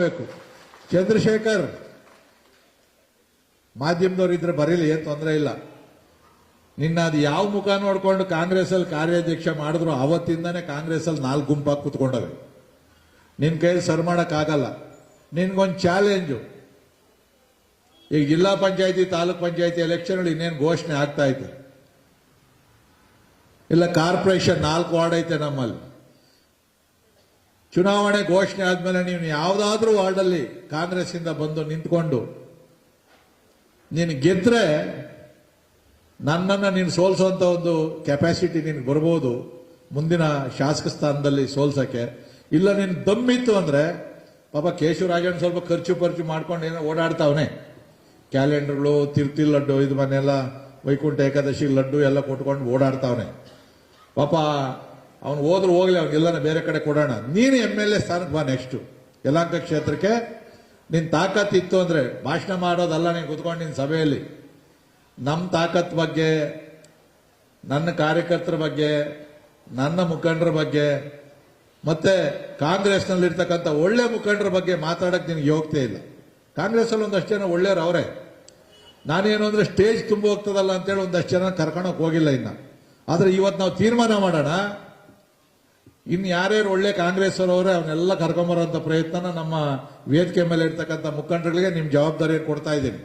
ಬೇಕು. ಚಂದ್ರಶೇಖರ್, ಮಾಧ್ಯಮದವ್ರು ಇದ್ರೆ ಬರೀಲಿ, ಏನು ತೊಂದರೆ ಇಲ್ಲ. ನಿನ್ನ ಅದು ಯಾವ ಮುಖ ನೋಡ್ಕೊಂಡು ಕಾಂಗ್ರೆಸ್ ಅಲ್ಲಿ ಕಾರ್ಯಾಧ್ಯಕ್ಷ ಮಾಡಿದ್ರು ಅವತ್ತಿಂದಾನೆ ಕಾಂಗ್ರೆಸ್ ಅಲ್ಲಿ ನಾಲ್ಕು ಗುಂಪಾಗಿ ಕುತ್ಕೊಂಡವೆ. ನಿನ್ ಕೈಯಲ್ಲಿ ಸರ್ ಆಗಲ್ಲ ನಿನ್ಗೊಂದು ಚಾಲೆಂಜು. ಈಗ ಜಿಲ್ಲಾ ಪಂಚಾಯತಿ, ತಾಲೂಕ್ ಪಂಚಾಯತಿ ಎಲೆಕ್ಷನ್ ಇನ್ನೇನು ಘೋಷಣೆ ಆಗ್ತಾ ಐತೆ ಇಲ್ಲ ಕಾರ್ಪೊರೇಷನ್ ನಾಲ್ಕು ವಾರ್ಡ್ ಐತೆ ನಮ್ಮಲ್ಲಿ. ಚುನಾವಣೆ ಘೋಷಣೆ ಆದ್ಮೇಲೆ ನೀವು ಯಾವುದಾದ್ರೂ ವಾರ್ಡಲ್ಲಿ ಕಾಂಗ್ರೆಸ್ ಇಂದ ಬಂದು ನಿಂತ್ಕೊಂಡು ನೀನು ಗೆದ್ರೆ ನನ್ನನ್ನು ನೀನು ಸೋಲ್ಸೋಂಥ ಒಂದು ಕೆಪಾಸಿಟಿ ನಿನಗೆ ಬರ್ಬೋದು ಮುಂದಿನ ಶಾಸಕ ಸ್ಥಾನದಲ್ಲಿ ಸೋಲ್ಸಕ್ಕೆ. ಇಲ್ಲ ನೀನು ದಮ್ಮಿತ್ತು ಅಂದ್ರೆ ಪಾಪ ಕೇಶವರಾಜನ್ ಸ್ವಲ್ಪ ಖರ್ಚು ಪರ್ಚು ಮಾಡ್ಕೊಂಡು ಏನೋ ಓಡಾಡ್ತಾವನೆ. ಕ್ಯಾಲೆಂಡರ್ಗಳು ತಿರ್ತಿ ಲಡ್ಡು, ಇದು ಮನೆಲ್ಲ ವೈಕುಂಠ ಏಕಾದಶಿ ಲಡ್ಡು ಎಲ್ಲ ಕೊಟ್ಕೊಂಡು ಓಡಾಡ್ತಾವನೆ. ಪಾಪ ಅವನು ಹೋದ್ರು ಹೋಗ್ಲಿ ಅವ್ನಿಗೆಲ್ಲನ ಬೇರೆ ಕಡೆ ಕೊಡೋಣ. ನೀನು ಎಂ ಎಲ್ ಎ ಸ್ಥಾನಕ್ಕೆ ಬಾ ನೆಕ್ಸ್ಟ್ ಯಲಹಂಕ ಕ್ಷೇತ್ರಕ್ಕೆ ನಿನ್ ತಾಕತ್ ಇತ್ತು ಅಂದ್ರೆ ಭಾಷಣ ಮಾಡೋದಲ್ಲ, ನೀನು ಕುತ್ಕೊಂಡು ನಿನ್ನ ಸಭೆಯಲ್ಲಿ. ನಮ್ಮ ತಾಕತ್ ಬಗ್ಗೆ, ನನ್ನ ಕಾರ್ಯಕರ್ತರ ಬಗ್ಗೆ, ನನ್ನ ಮುಖಂಡರ ಬಗ್ಗೆ, ಮತ್ತೆ ಕಾಂಗ್ರೆಸ್ನಲ್ಲಿರ್ತಕ್ಕಂಥ ಒಳ್ಳೆ ಮುಖಂಡರ ಬಗ್ಗೆ ಮಾತಾಡಕ್ಕೆ ನಿನಗೆ ಯೋಗ್ಯತೆ ಇಲ್ಲ. ಕಾಂಗ್ರೆಸ್ಸಲ್ಲಿ ಒಂದಷ್ಟು ಜನ ಒಳ್ಳೆಯವ್ರು ಅವರೇ. ನಾನೇನು ಅಂದ್ರೆ ಸ್ಟೇಜ್ ತುಂಬ ಹೋಗ್ತದಲ್ಲ ಅಂತೇಳಿ ಒಂದಷ್ಟು ಜನ ಕರ್ಕೊಳಕ್ ಹೋಗಿಲ್ಲ ಇನ್ನು. ಆದ್ರೆ ಇವತ್ತು ನಾವು ತೀರ್ಮಾನ ಮಾಡೋಣ. ಇನ್ನು ಯಾರ್ಯಾರು ಒಳ್ಳೆ ಕಾಂಗ್ರೆಸ್ ಅವರೇ ಅವನ್ನೆಲ್ಲ ಕರ್ಕೊಂಬರೋಂಥ ಪ್ರಯತ್ನ ನಮ್ಮ ವೇದಿಕೆ ಮೇಲೆ ಇರ್ತಕ್ಕಂಥ ಮುಖಂಡರುಗಳಿಗೆ ನಿಮ್ಮ ಜವಾಬ್ದಾರಿಯನ್ನು ಕೊಡ್ತಾ ಇದ್ದೀನಿ.